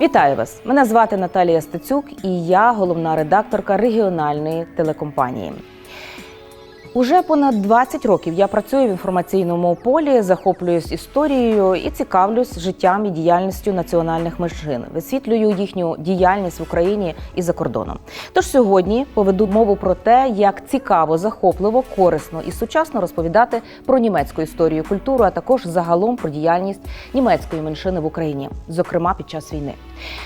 Вітаю вас! Мене звати Наталія Стецюк і я головна редакторка регіональної телекомпанії. Уже понад 20 років я працюю в інформаційному полі, захоплююсь історією і цікавлюсь життям і діяльністю національних меншин, висвітлюю їхню діяльність в Україні і за кордоном. Тож сьогодні поведу мову про те, як цікаво, захопливо, корисно і сучасно розповідати про німецьку історію, культуру, а також загалом про діяльність німецької меншини в Україні, зокрема під час війни.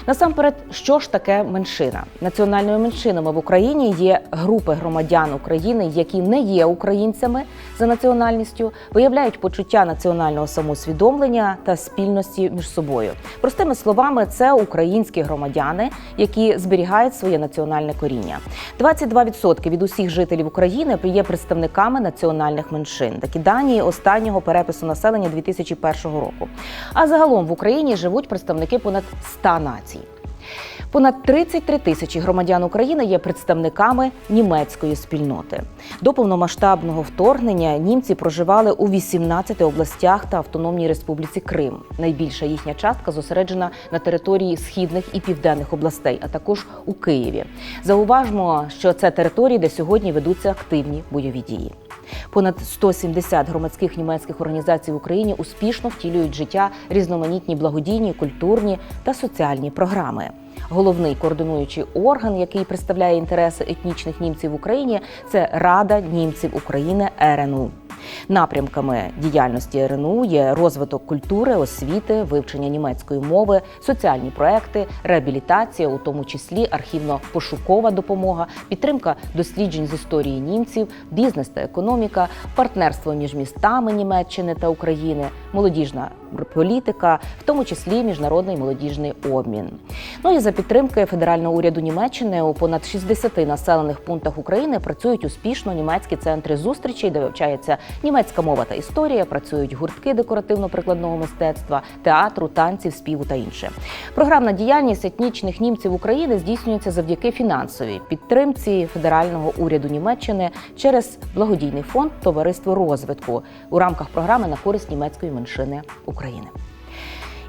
Насамперед, що ж таке меншина? Національними меншинами в Україні є групи громадян України, які не є українцями за національністю, виявляють почуття національного самоусвідомлення та спільності між собою. Простими словами, це українські громадяни, які зберігають своє національне коріння. 22% від усіх жителів України є представниками національних меншин. Такі дані останнього перепису населення 2001 року. А загалом в Україні живуть представники понад 100 націй. Понад 33 тисячі громадян України є представниками німецької спільноти. До повномасштабного вторгнення німці проживали у 18 областях та Автономній Республіці Крим. Найбільша їхня частка зосереджена на території східних і південних областей, а також у Києві. Зауважмо, що це території, де сьогодні ведуться активні бойові дії. Понад 170 громадських німецьких організацій в Україні успішно втілюють життя різноманітні благодійні, культурні та соціальні програми. Головний координуючий орган, який представляє інтереси етнічних німців в Україні, це Рада німців України РНУ. Напрямками діяльності РНУ є розвиток культури, освіти, вивчення німецької мови, соціальні проекти, реабілітація, у тому числі архівно-пошукова допомога, підтримка досліджень з історії німців, бізнес та економіка, партнерство між містами Німеччини та України, молодіжна політика, в тому числі міжнародний молодіжний обмін. Ну і за підтримки федерального уряду Німеччини у понад 60 населених пунктах України працюють успішно німецькі центри зустрічей, де вивчається німецька мова та історія, працюють гуртки декоративно-прикладного мистецтва, театру, танців, співу та інше. Програмна діяльність етнічних німців України здійснюється завдяки фінансовій підтримці федерального уряду Німеччини через благодійний фонд Товариство розвитку у рамках програми на користь німецької меншини України.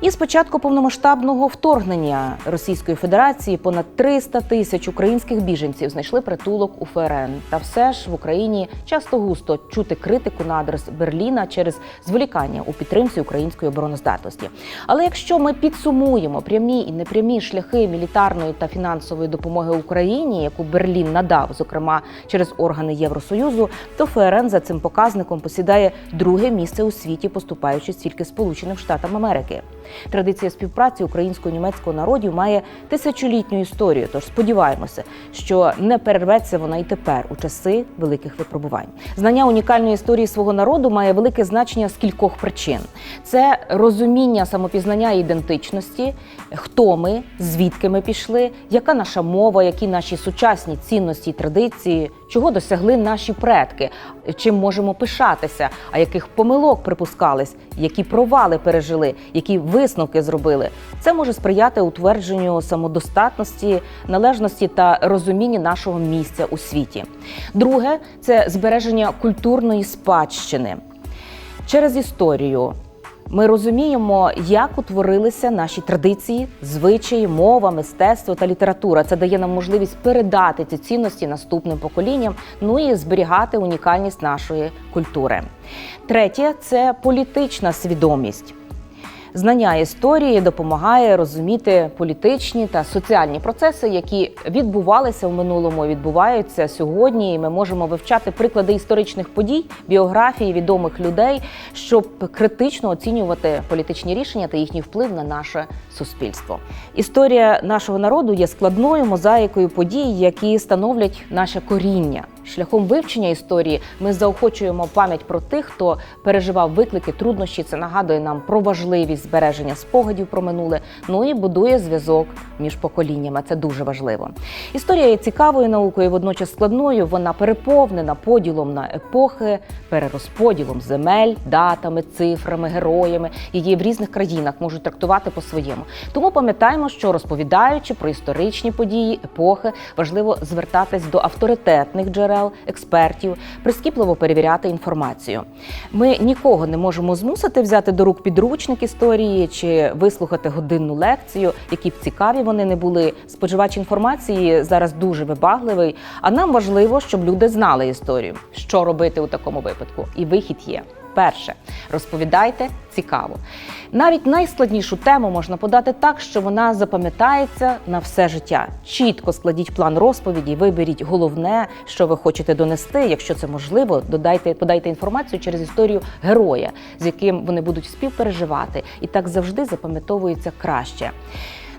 І з початку повномасштабного вторгнення Російської Федерації понад 300 тисяч українських біженців знайшли притулок у ФРН. Та все ж в Україні часто густо чути критику на адрес Берліна через зволікання у підтримці української обороноздатності. Але якщо ми підсумуємо прямі і непрямі шляхи мілітарної та фінансової допомоги Україні, яку Берлін надав, зокрема через органи Євросоюзу, то ФРН за цим показником посідає друге місце у світі, поступаючи тільки Сполученим Штатам Америки. Традиція співпраці українсько-німецького народів має тисячолітню історію. Тож сподіваємося, що не перерветься вона і тепер у часи великих випробувань. Знання унікальної історії свого народу має велике значення з кількох причин: це розуміння самопізнання ідентичності, хто ми, звідки ми пішли, яка наша мова, які наші сучасні цінності і традиції, чого досягли наші предки, чим можемо пишатися, а яких помилок припускались, які провали пережили, які висновки зробили. Це може сприяти утвердженню самодостатності, належності та розуміння нашого місця у світі. Друге це збереження культурної спадщини через історію. Ми розуміємо, як утворилися наші традиції, звичаї, мова, мистецтво та література. Це дає нам можливість передати ці цінності наступним поколінням, ну і зберігати унікальність нашої культури. Третє це політична свідомість. Знання історії допомагає розуміти політичні та соціальні процеси, які відбувалися в минулому, відбуваються сьогодні. І ми можемо вивчати приклади історичних подій, біографії відомих людей, щоб критично оцінювати політичні рішення та їхній вплив на наше суспільство. Історія нашого народу є складною мозаїкою подій, які становлять наше коріння. Шляхом вивчення історії ми заохочуємо пам'ять про тих, хто переживав виклики, труднощі. Це нагадує нам про важливість збереження спогадів про минуле. Ну і будує зв'язок між поколіннями. Це дуже важливо. Історія є цікавою наукою, водночас складною. Вона переповнена поділом на епохи, перерозподілом земель, датами, цифрами, героями. Її в різних країнах можуть трактувати по-своєму. Тому пам'ятаємо, що розповідаючи про історичні події, епохи, важливо звертатись до авторитетних джерел джерел, експертів, прискіпливо перевіряти інформацію. Ми нікого не можемо змусити взяти до рук підручник історії чи вислухати годинну лекцію, які б цікаві вони не були. Споживач інформації зараз дуже вибагливий. А нам важливо, щоб люди знали історію, що робити у такому випадку. І вихід є. Перше, розповідайте цікаво. Навіть найскладнішу тему можна подати так, що вона запам'ятається на все життя. Чітко складіть план розповіді, виберіть головне, що ви хочете донести. Якщо це можливо, додайте, подайте інформацію через історію героя, з яким вони будуть співпереживати, і так завжди запам'ятовується краще.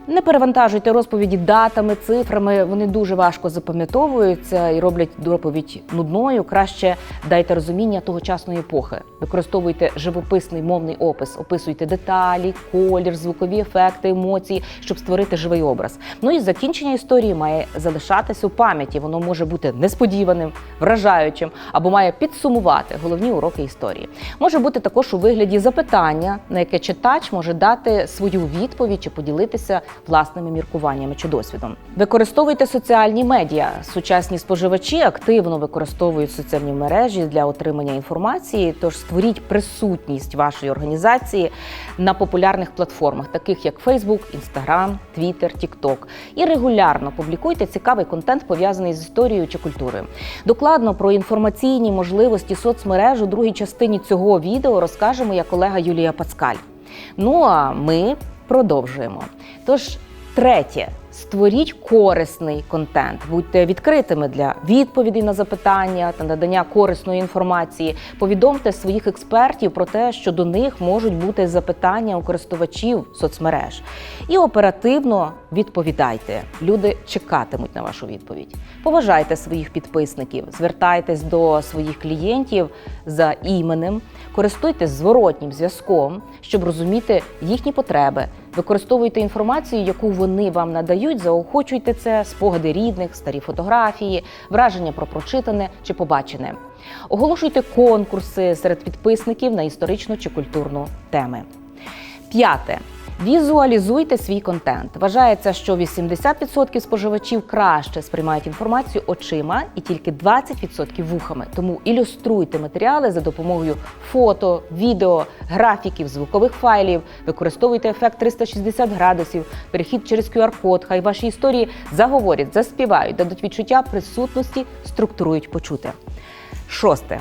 Не перевантажуйте розповіді датами, цифрами. Вони дуже важко запам'ятовуються і роблять доповідь нудною. Краще дайте розуміння тогочасної епохи. Використовуйте живописний мовний опис, описуйте деталі, колір, звукові ефекти, емоції, щоб створити живий образ. Ну і закінчення історії має залишатися у пам'яті. Воно може бути несподіваним, вражаючим або має підсумувати головні уроки історії. Може бути також у вигляді запитання, на яке читач може дати свою відповідь чи поділитися власними міркуваннями чи досвідом. Використовуйте соціальні медіа. Сучасні споживачі активно використовують соціальні мережі для отримання інформації. Тож створіть присутність вашої організації на популярних платформах, таких як Facebook, Instagram, Twitter, TikTok. І регулярно публікуйте цікавий контент, пов'язаний з історією чи культурою. Докладно про інформаційні можливості соцмереж у другій частині цього відео розкаже моя колега Юлія Пацкаль. Ну а ми продовжуємо. Тож, третє. Створіть корисний контент, будьте відкритими для відповідей на запитання та надання корисної інформації. Повідомте своїх експертів про те, що до них можуть бути запитання у користувачів соцмереж, і оперативно відповідайте. Люди чекатимуть на вашу відповідь. Поважайте своїх підписників, звертайтесь до своїх клієнтів за іменем, користуйтесь зворотнім зв'язком, щоб розуміти їхні потреби. Використовуйте інформацію, яку вони вам надають, заохочуйте це, спогади рідних, старі фотографії, враження про прочитане чи побачене. Оголошуйте конкурси серед підписників на історичну чи культурну теми. П'яте. Візуалізуйте свій контент. Вважається, що 80% споживачів краще сприймають інформацію очима і тільки 20% вухами. Тому ілюструйте матеріали за допомогою фото, відео, графіків, звукових файлів. Використовуйте ефект 360 градусів, перехід через QR-код. Хай ваші історії заговорять, заспівають, дадуть відчуття присутності, структурують почуте. Шосте.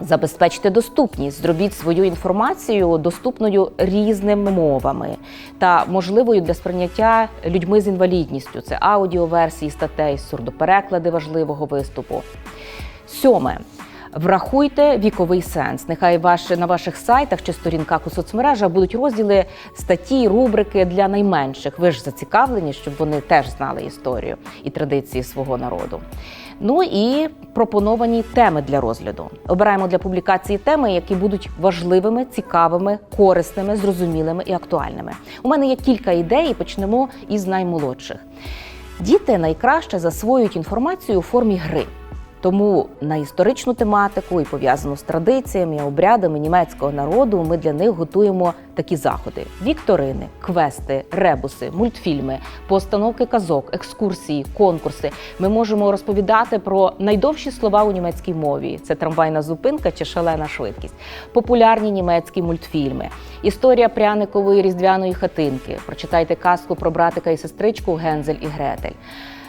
Забезпечте доступність, зробіть свою інформацію доступною різними мовами та можливою для сприйняття людьми з інвалідністю. Це аудіоверсії статей, сурдопереклади важливого виступу. Сьоме. Врахуйте віковий сенс. Нехай ваш, на ваших сайтах чи сторінках у соцмережах будуть розділи статті, рубрики для найменших. Ви ж зацікавлені, щоб вони теж знали історію і традиції свого народу. Ну і пропоновані теми для розгляду. Обираємо для публікації теми, які будуть важливими, цікавими, корисними, зрозумілими і актуальними. У мене є кілька ідей. і Почнемо із наймолодших. Діти найкраще засвоюють інформацію у формі гри. Тому на історичну тематику і пов'язану з традиціями, обрядами німецького народу ми для них готуємо такі заходи: вікторини, квести, ребуси, мультфільми, постановки казок, екскурсії, конкурси. Ми можемо розповідати про найдовші слова у німецькій мові: це трамвайна зупинка чи шалена швидкість, популярні німецькі мультфільми, історія пряникової різдвяної хатинки. Прочитайте казку про братика і сестричку Гензель і Гретель.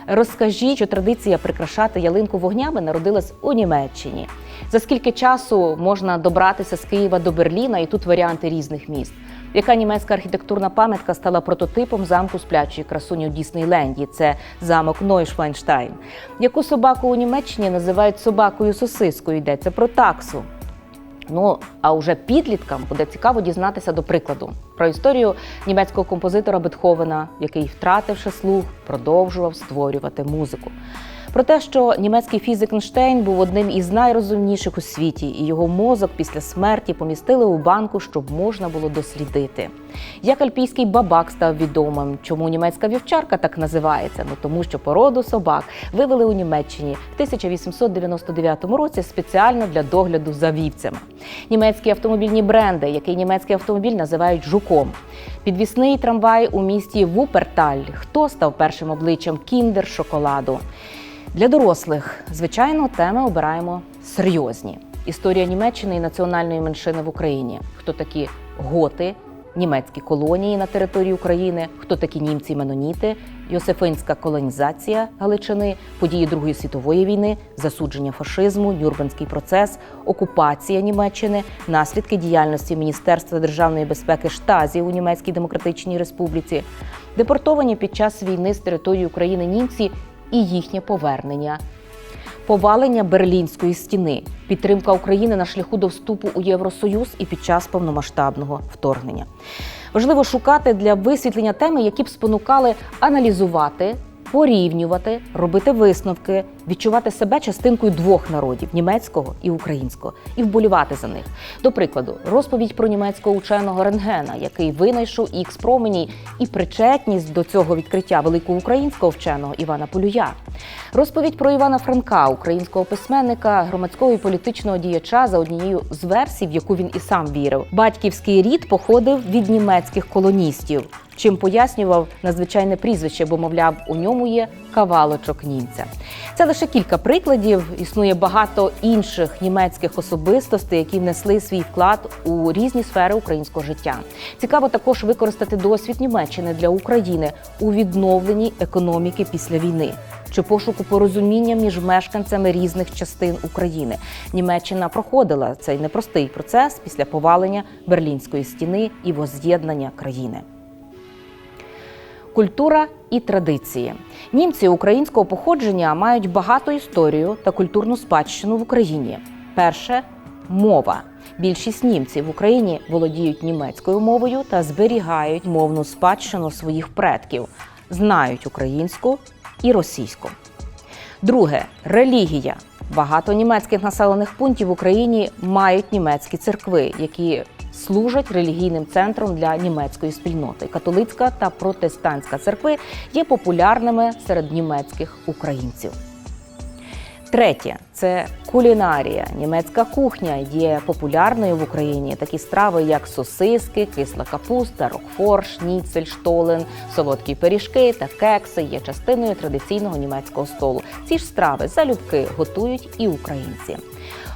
Розкажіть, що традиція прикрашати ялинку вогнями народилась у Німеччині. За скільки часу можна добратися з Києва до Берліна, і тут варіанти різних міст. Яка німецька архітектурна пам'ятка стала прототипом замку сплячої красуні у Діснейленді? Це замок Нойшвайнштайн. Яку собаку у Німеччині називають собакою сосискою? Йдеться про таксу. Ну а уже підліткам буде цікаво дізнатися до прикладу про історію німецького композитора Бетховена, який, втративши слух, продовжував створювати музику. Про те, що німецький фізик Ейнштейн був одним із найрозумніших у світі, і його мозок після смерті помістили у банку, щоб можна було дослідити. Як альпійський бабак став відомим, чому німецька вівчарка так називається? Ну тому що породу собак вивели у Німеччині в 1899 році спеціально для догляду за вівцями. Німецькі автомобільні бренди, який німецький автомобіль називають жуком. Підвісний трамвай у місті Вуперталь. Хто став першим обличчям кіндер шоколаду? Для дорослих, звичайно, теми обираємо серйозні. Історія Німеччини і національної меншини в Україні. Хто такі готи, німецькі колонії на території України, хто такі німці меноніти, Йосифинська колонізація Галичини, події Другої світової війни, засудження фашизму, Нюрнберзький процес, окупація Німеччини, наслідки діяльності Міністерства державної безпеки Штазі у Німецькій Демократичній Республіці, депортовані під час війни з території України німці і їхнє повернення повалення Берлінської стіни, підтримка України на шляху до вступу у Євросоюз і під час повномасштабного вторгнення. Важливо шукати для висвітлення теми, які б спонукали аналізувати, порівнювати, робити висновки, відчувати себе частинкою двох народів німецького і українського, і вболівати за них. До прикладу, розповідь про німецького ученого Рентгена, який винайшов ікс променій і причетність до цього відкриття великого українського вченого Івана Полюя. Розповідь про Івана Франка, українського письменника, громадського і політичного діяча за однією з версій, в яку він і сам вірив. Батьківський рід походив від німецьких колоністів, чим пояснював надзвичайне прізвище, бо мовляв, у ньому є кавалочок німця. Це лише кілька прикладів. Існує багато інших німецьких особистостей, які внесли свій вклад у різні сфери українського життя. Цікаво також використати досвід Німеччини для України у відновленні економіки після війни чи пошуку порозуміння між мешканцями різних частин України. Німеччина проходила цей непростий процес після повалення Берлінської стіни і воз'єднання країни. Культура і традиції. Німці українського походження мають багату історію та культурну спадщину в Україні. Перше мова. Більшість німців в Україні володіють німецькою мовою та зберігають мовну спадщину своїх предків, знають українську і російську. Друге релігія. Багато німецьких населених пунктів в Україні мають німецькі церкви, які служать релігійним центром для німецької спільноти. Католицька та протестантська церкви є популярними серед німецьких українців. Третє це кулінарія. Німецька кухня є популярною в Україні. Такі страви, як сосиски, кисла капуста, рокфор, шніцель, штолен, солодкі пиріжки та кекси є частиною традиційного німецького столу. Ці ж страви залюбки готують і українці.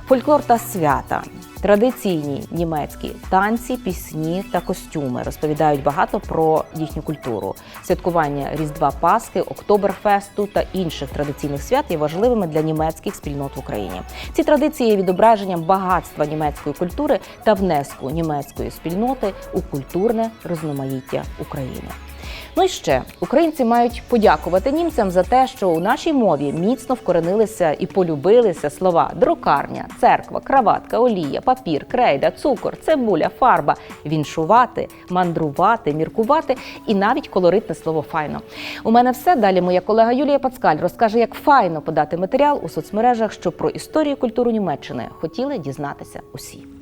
Фольклор та свята. Традиційні німецькі танці, пісні та костюми розповідають багато про їхню культуру. Святкування Різдва Пасхи, Октоберфесту та інших традиційних свят є важливими для німецьких спільнот в Україні. Ці традиції є відображенням багатства німецької культури та внеску німецької спільноти у культурне розноманіття України. Ну і ще українці мають подякувати німцям за те, що у нашій мові міцно вкоренилися і полюбилися слова друкарня, церква, краватка, олія, папір, крейда, цукор, цибуля, фарба, віншувати, мандрувати, міркувати і навіть колоритне слово файно. У мене все далі. Моя колега Юлія Пацкаль розкаже, як файно подати матеріал у соцмережах, що про історію культуру Німеччини хотіли дізнатися усі.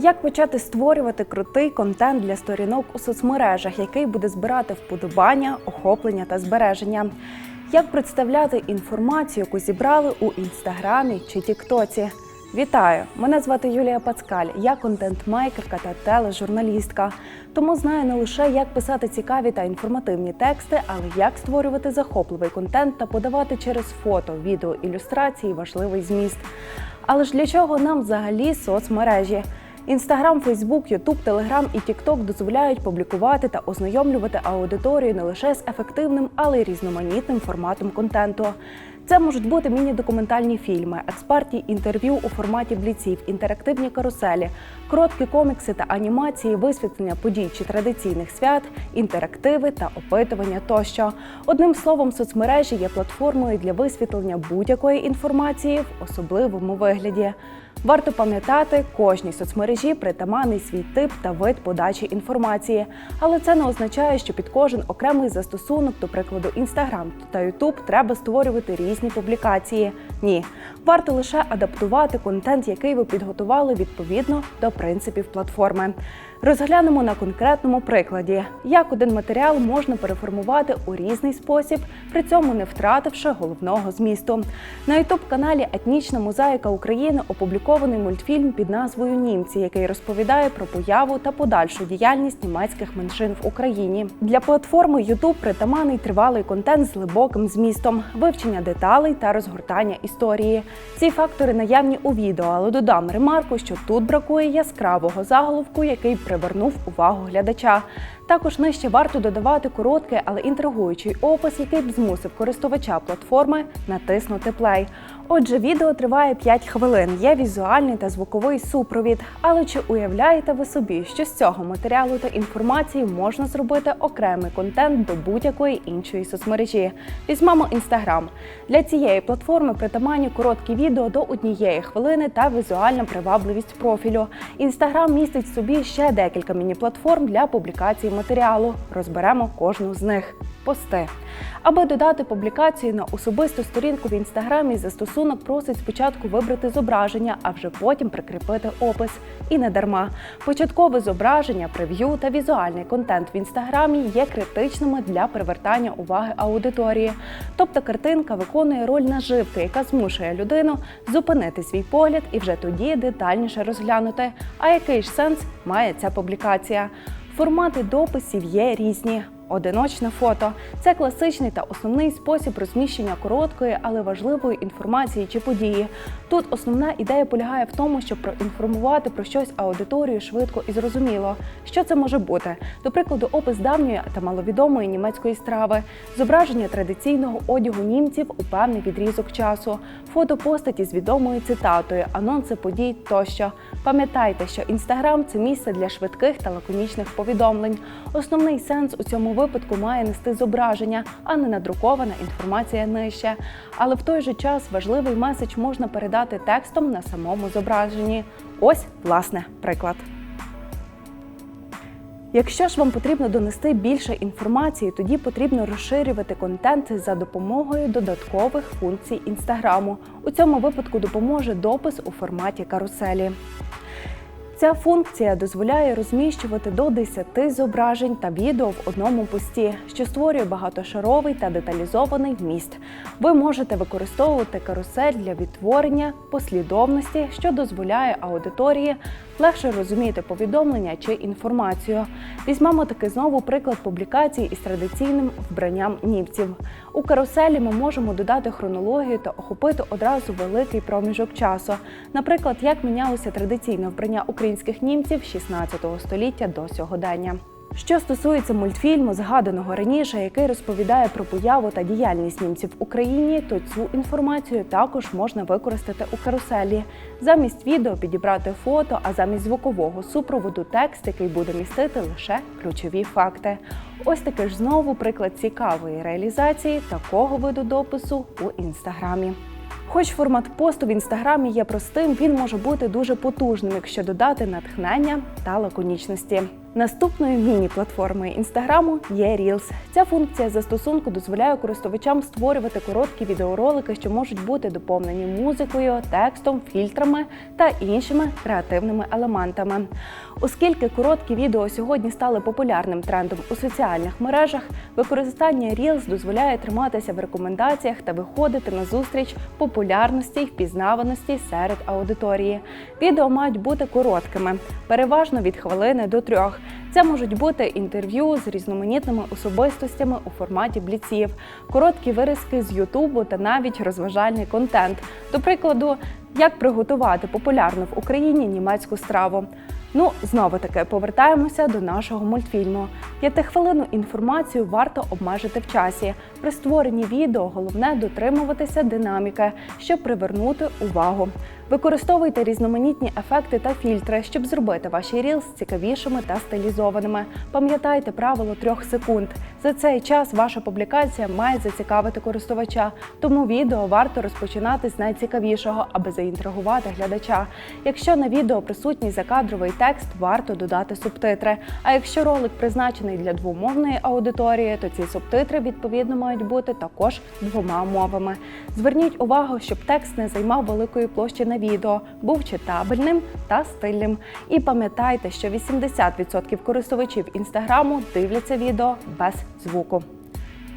Як почати створювати крутий контент для сторінок у соцмережах, який буде збирати вподобання, охоплення та збереження? Як представляти інформацію, яку зібрали у інстаграмі чи Тіктоці? Вітаю! Мене звати Юлія Пацкаль. Я контент-мейкерка та тележурналістка. Тому знаю не лише як писати цікаві та інформативні тексти, але як створювати захопливий контент та подавати через фото, відео, ілюстрації важливий зміст. Але ж для чого нам взагалі соцмережі? Інстаграм, Фейсбук, Ютуб, Телеграм і Тікток дозволяють публікувати та ознайомлювати аудиторію не лише з ефективним, але й різноманітним форматом контенту. Це можуть бути міні-документальні фільми, експертні інтерв'ю у форматі бліців, інтерактивні каруселі, короткі комікси та анімації, висвітлення подій чи традиційних свят, інтерактиви та опитування тощо. Одним словом, соцмережі є платформою для висвітлення будь-якої інформації в особливому вигляді. Варто пам'ятати, кожній соцмережі притаманний свій тип та вид подачі інформації, але це не означає, що під кожен окремий застосунок, до прикладу, Instagram та YouTube, треба створювати різні публікації. Ні, варто лише адаптувати контент, який ви підготували відповідно до принципів платформи. Розглянемо на конкретному прикладі, як один матеріал можна переформувати у різний спосіб, при цьому не втративши головного змісту. На ютуб-каналі Етнічна мозаїка України опублікований мультфільм під назвою Німці, який розповідає про появу та подальшу діяльність німецьких меншин в Україні. Для платформи YouTube притаманний тривалий контент з глибоким змістом, вивчення деталей та розгортання історії. Ці фактори наявні у відео, але додам ремарку, що тут бракує яскравого заголовку, який привернув увагу глядача. Також нижче варто додавати короткий, але інтригуючий опис, який б змусив користувача платформи натиснути плей. Отже, відео триває 5 хвилин, є візуальний та звуковий супровід. Але чи уявляєте ви собі, що з цього матеріалу та інформації можна зробити окремий контент до будь-якої іншої соцмережі? Візьмемо інстаграм. Для цієї платформи притаманні короткі відео до однієї хвилини та візуальна привабливість профілю. Інстаграм містить собі ще декілька міні-платформ для публікації матеріалу. Розберемо кожну з них. Пости. Аби додати публікацію на особисту сторінку в інстаграмі, застосунок просить спочатку вибрати зображення, а вже потім прикріпити опис. І не дарма. Початкове зображення, прев'ю та візуальний контент в інстаграмі є критичними для привертання уваги аудиторії. Тобто картинка виконує роль наживки, яка змушує людину зупинити свій погляд і вже тоді детальніше розглянути. А який ж сенс має ця публікація? Формати дописів є різні. Одиночне фото це класичний та основний спосіб розміщення короткої, але важливої інформації чи події. Тут основна ідея полягає в тому, щоб проінформувати про щось аудиторію швидко і зрозуміло. Що це може бути? До прикладу, опис давньої та маловідомої німецької страви, зображення традиційного одягу німців у певний відрізок часу, фото постаті з відомою цитатою, анонси подій тощо. Пам'ятайте, що інстаграм це місце для швидких та лаконічних повідомлень. Основний сенс у цьому випадку має нести зображення, а не надрукована інформація нижче. Але в той же час важливий меседж можна передати текстом на самому зображенні. Ось власне приклад. Якщо ж вам потрібно донести більше інформації, тоді потрібно розширювати контент за допомогою додаткових функцій інстаграму. У цьому випадку допоможе допис у форматі каруселі. Ця функція дозволяє розміщувати до 10 зображень та відео в одному пості, що створює багатошаровий та деталізований вміст. Ви можете використовувати карусель для відтворення послідовності, що дозволяє аудиторії легше розуміти повідомлення чи інформацію. Візьмемо таки знову приклад публікації із традиційним вбранням німців. У каруселі ми можемо додати хронологію та охопити одразу великий проміжок часу. Наприклад, як мінялося традиційне вбрання українських німців 16 століття до сьогодення. Що стосується мультфільму, згаданого раніше, який розповідає про появу та діяльність німців в Україні, то цю інформацію також можна використати у каруселі. Замість відео підібрати фото, а замість звукового супроводу текст, який буде містити лише ключові факти. Ось такий ж знову приклад цікавої реалізації такого виду допису у інстаграмі. Хоч формат посту в інстаграмі є простим, він може бути дуже потужним, якщо додати натхнення та лаконічності. Наступною міні-платформою інстаграму є Reels. Ця функція застосунку дозволяє користувачам створювати короткі відеоролики, що можуть бути доповнені музикою, текстом, фільтрами та іншими креативними елементами. Оскільки короткі відео сьогодні стали популярним трендом у соціальних мережах, використання Reels дозволяє триматися в рекомендаціях та виходити на зустріч популярності й впізнаваності серед аудиторії. Відео мають бути короткими, переважно від хвилини до трьох. Це можуть бути інтерв'ю з різноманітними особистостями у форматі бліців, короткі виразки з Ютубу та навіть розважальний контент. До прикладу, як приготувати популярну в Україні німецьку страву. Ну, знову таки повертаємося до нашого мультфільму. П'ятихвилинну інформацію варто обмежити в часі. При створенні відео головне дотримуватися динаміки, щоб привернути увагу. Використовуйте різноманітні ефекти та фільтри, щоб зробити ваші рілс цікавішими та стилізованими. Пам'ятайте правило трьох секунд. За цей час ваша публікація має зацікавити користувача, тому відео варто розпочинати з найцікавішого, аби заінтригувати глядача. Якщо на відео присутній закадровий текст, варто додати субтитри. А якщо ролик призначений для двомовної аудиторії, то ці субтитри відповідно мають бути також двома мовами. Зверніть увагу, щоб текст не займав великої площі на відео, був читабельним та стильним. І пам'ятайте, що 80% користувачів інстаграму дивляться відео без звуку.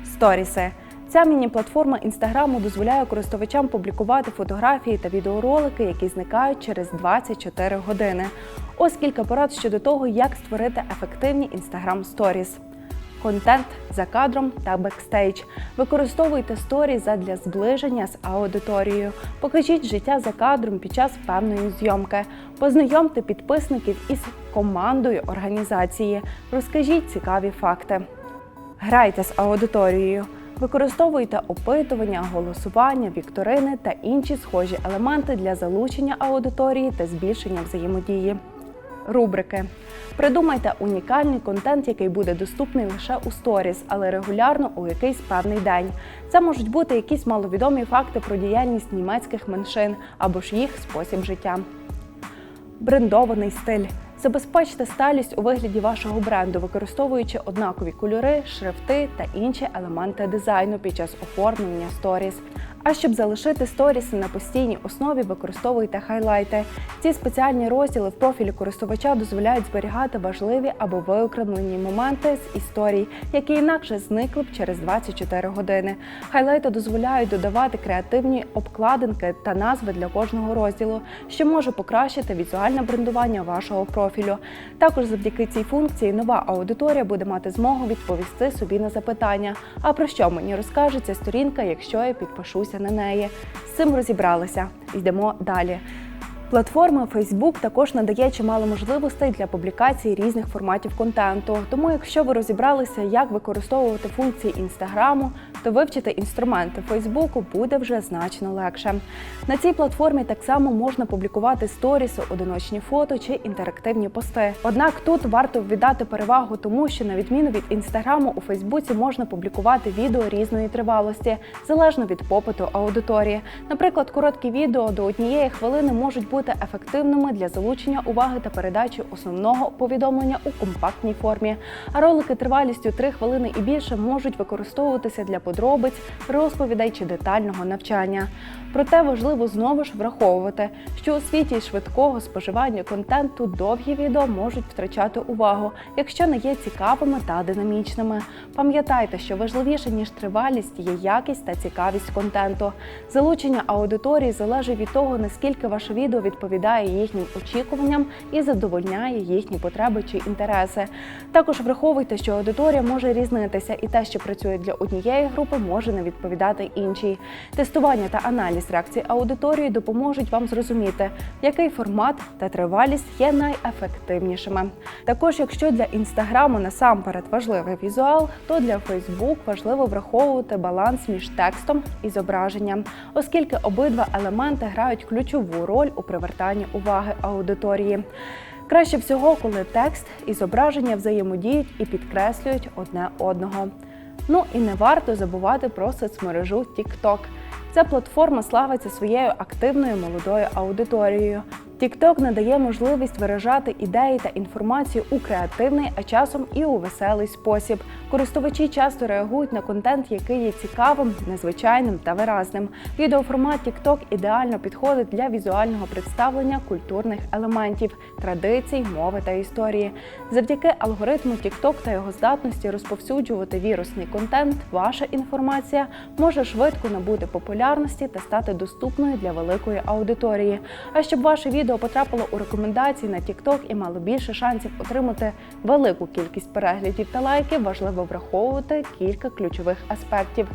Сторіси. Ця міні-платформа інстаграму дозволяє користувачам публікувати фотографії та відеоролики, які зникають через 24 години. Ось кілька порад щодо того, як створити ефективні інстаграм сторіс. Контент за кадром та бекстейдж. Використовуйте сторі задля зближення з аудиторією. Покажіть життя за кадром під час певної зйомки. Познайомте підписників із командою організації. Розкажіть цікаві факти. Грайте з аудиторією. Використовуйте опитування, голосування, вікторини та інші схожі елементи для залучення аудиторії та збільшення взаємодії. Рубрики. Придумайте унікальний контент, який буде доступний лише у сторіс, але регулярно у якийсь певний день. Це можуть бути якісь маловідомі факти про діяльність німецьких меншин або ж їх спосіб життя. Брендований стиль. Забезпечте сталість у вигляді вашого бренду, використовуючи однакові кольори, шрифти та інші елементи дизайну під час оформлення сторіс. А щоб залишити сторіси на постійній основі, використовуйте хайлайти. Ці спеціальні розділи в профілі користувача дозволяють зберігати важливі або виокремлені моменти з історій, які інакше зникли б через 24 години. Хайлайти дозволяють додавати креативні обкладинки та назви для кожного розділу, що може покращити візуальне брендування вашого профілю. Також завдяки цій функції нова аудиторія буде мати змогу відповісти собі на запитання. А про що мені розкаже ця сторінка, якщо я підпишуся на неї? З цим розібралися. Йдемо далі. Платформа Facebook також надає чимало можливостей для публікації різних форматів контенту. Тому, якщо ви розібралися, як використовувати функції інстаграму, то вивчити інструменти Фейсбуку буде вже значно легше. На цій платформі так само можна публікувати сторіси, одиночні фото чи інтерактивні пости. Однак тут варто віддати перевагу тому, що на відміну від інстаграму у Фейсбуці можна публікувати відео різної тривалості, залежно від попиту аудиторії. Наприклад, короткі відео до однієї хвилини можуть бути ефективними для залучення уваги та передачі основного повідомлення у компактній формі. А ролики тривалістю 3 хвилини і більше можуть використовуватися для подробиць, розповідей чи детального навчання. Проте важливо знову ж враховувати, що у світі швидкого споживання контенту довгі відео можуть втрачати увагу, якщо не є цікавими та динамічними. Пам'ятайте, що важливіше ніж тривалість є якість та цікавість контенту. Залучення аудиторії залежить від того, наскільки ваше відео відповідає їхнім очікуванням і задовольняє їхні потреби чи інтереси. Також враховуйте, що аудиторія може різнитися, і те, що працює для однієї групи, може не відповідати іншій. Тестування та аналіз реакції аудиторії допоможуть вам зрозуміти, який формат та тривалість є найефективнішими. Також, якщо для інстаграму насамперед важливий візуал, то для Фейсбук важливо враховувати баланс між текстом і зображенням, оскільки обидва елементи грають ключову роль у привертанні уваги аудиторії. Краще всього, коли текст і зображення взаємодіють і підкреслюють одне одного. Ну і не варто забувати про соцмережу TikTok. Ця платформа славиться своєю активною молодою аудиторією. TikTok надає можливість виражати ідеї та інформацію у креативний, а часом і у веселий спосіб. Користувачі часто реагують на контент, який є цікавим, незвичайним та виразним. Відеоформат TikTok ідеально підходить для візуального представлення культурних елементів, традицій, мови та історії. Завдяки алгоритму TikTok та його здатності розповсюджувати вірусний контент, ваша інформація може швидко набути популярності та стати доступною для великої аудиторії. А щоб ваше відео потрапило у рекомендації на TikTok і мало більше шансів отримати велику кількість переглядів та лайків, важливо враховувати кілька ключових аспектів.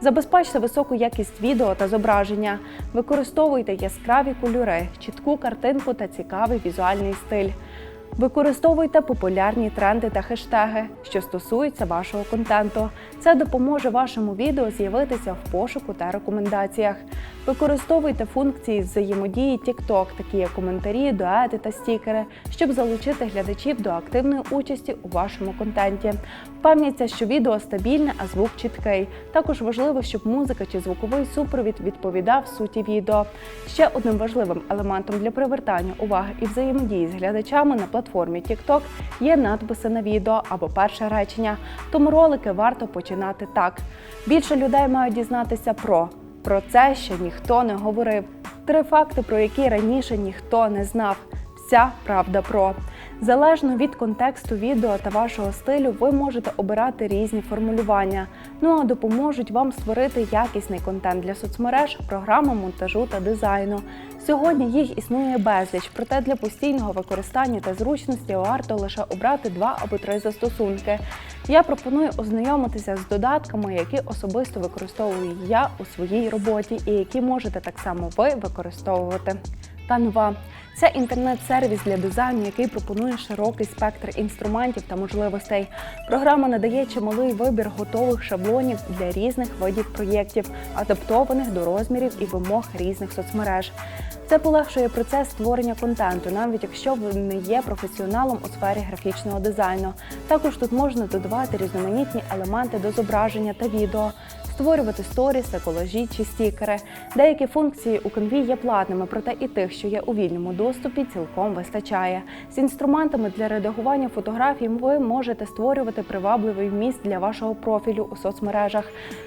Забезпечте високу якість відео та зображення, використовуйте яскраві кольори, чітку картинку та цікавий візуальний стиль. Використовуйте популярні тренди та хештеги, що стосуються вашого контенту. Це допоможе вашому відео з'явитися в пошуку та рекомендаціях. Використовуйте функції взаємодії TikTok, такі як коментарі, дуети та стікери, щоб залучити глядачів до активної участі у вашому контенті. Впевніться, що відео стабільне, а звук чіткий. Також важливо, щоб музика чи звуковий супровід відповідав суті відео. Ще одним важливим елементом для привертання уваги і взаємодії з глядачами на платформі TikTok є надписи на відео або перше речення. Тому ролики варто починати так. Більше людей мають дізнатися про. Про це ще ніхто не говорив. Три факти, про які раніше ніхто не знав. Вся правда про. Залежно від контексту відео та вашого стилю, ви можете обирати різні формулювання. Ну а допоможуть вам створити якісний контент для соцмереж, програми монтажу та дизайну. Сьогодні їх існує безліч, проте для постійного використання та зручності варто лише обрати два або три застосунки. Я пропоную ознайомитися з додатками, які особисто використовую я у своїй роботі, і які можете так само ви використовувати. Canva – це інтернет-сервіс для дизайну, який пропонує широкий спектр інструментів та можливостей. Програма надає чималий вибір готових шаблонів для різних видів проєктів, адаптованих до розмірів і вимог різних соцмереж. Це полегшує процес створення контенту, навіть якщо ви не є професіоналом у сфері графічного дизайну. Також тут можна додавати різноманітні елементи до зображення та відео, створювати сторіси, колажі чи стікери. Деякі функції у Canva є платними, проте і тих, що є у вільному доступі, цілком вистачає. З інструментами для редагування фотографій ви можете створювати привабливий вміст для вашого профілю у соцмережах.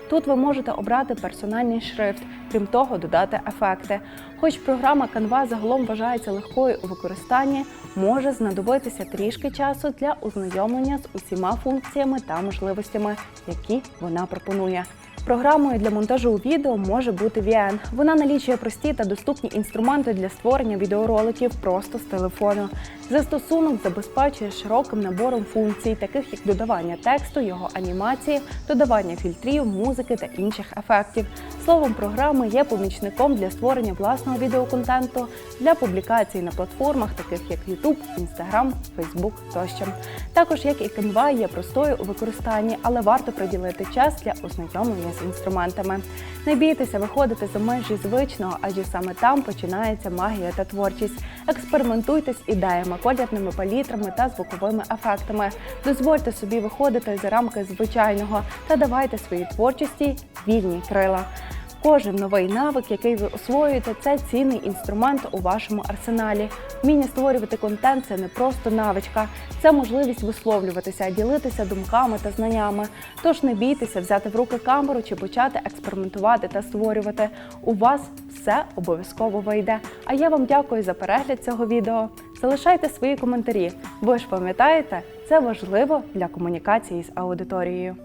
Тут ви можете обрати персональний шрифт, крім того, додати ефекти. Хоч програма Canva загалом вважається легкою у використанні, може знадобитися трішки часу для ознайомлення з усіма функціями та можливостями, які вона пропонує. Програмою для монтажу відео може бути VN. Вона налічує прості та доступні інструменти для створення відеороликів просто з телефону. Застосунок забезпечує широким набором функцій, таких як додавання тексту, його анімації, додавання фільтрів, музики та інших ефектів. Словом, програма є помічником для створення власного відеоконтенту для публікацій на платформах, таких як YouTube, Instagram, Facebook тощо. Також, як і Canva, є простою у використанні, але варто приділити час для ознайомлення з інструментами. Не бійтеся виходити за межі звичного, адже саме там починається магія та творчість. Експериментуйте з ідеями, колірними палітрами та звуковими ефектами. Дозвольте собі виходити за рамки звичайного та давайте своїй творчості вільні крила. Кожен новий навик, який ви освоюєте, це цінний інструмент у вашому арсеналі. Вміння створювати контент це не просто навичка, це можливість висловлюватися, ділитися думками та знаннями. Тож не бійтеся взяти в руки камеру чи почати експериментувати та створювати. У вас все обов'язково вийде. А я вам дякую за перегляд цього відео. Залишайте свої коментарі. Ви ж пам'ятаєте, це важливо для комунікації з аудиторією.